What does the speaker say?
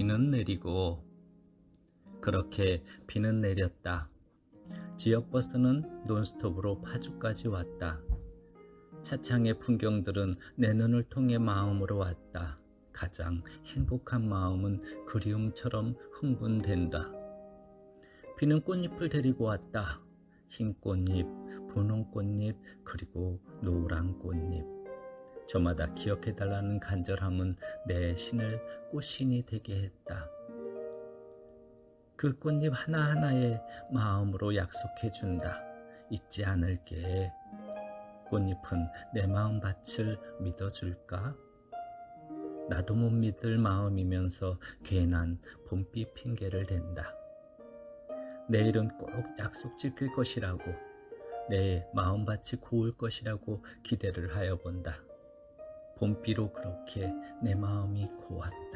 비는 내리고 그렇게 비는 내렸다. 지역버스는 논스톱으로 파주까지 왔다. 차창의 풍경들은 내 눈을 통해 마음으로 왔다. 가장 행복한 마음은 그리움처럼 흥분된다. 비는 꽃잎을 데리고 왔다. 흰 꽃잎, 분홍 꽃잎, 그리고 노란 꽃잎. 저마다 기억해달라는 간절함은 내 신을 꽃신이 되게 했다. 그 꽃잎 하나하나에 마음으로 약속해준다. 잊지 않을게. 꽃잎은 내 마음 밭을 믿어줄까? 나도 못 믿을 마음이면서 괜한 봄비 핑계를 댄다. 내일은 꼭 약속 지킬 것이라고, 내 마음밭이 고울 것이라고 기대를 하여 본다. 봄비로 그렇게 내 마음이 고왔다.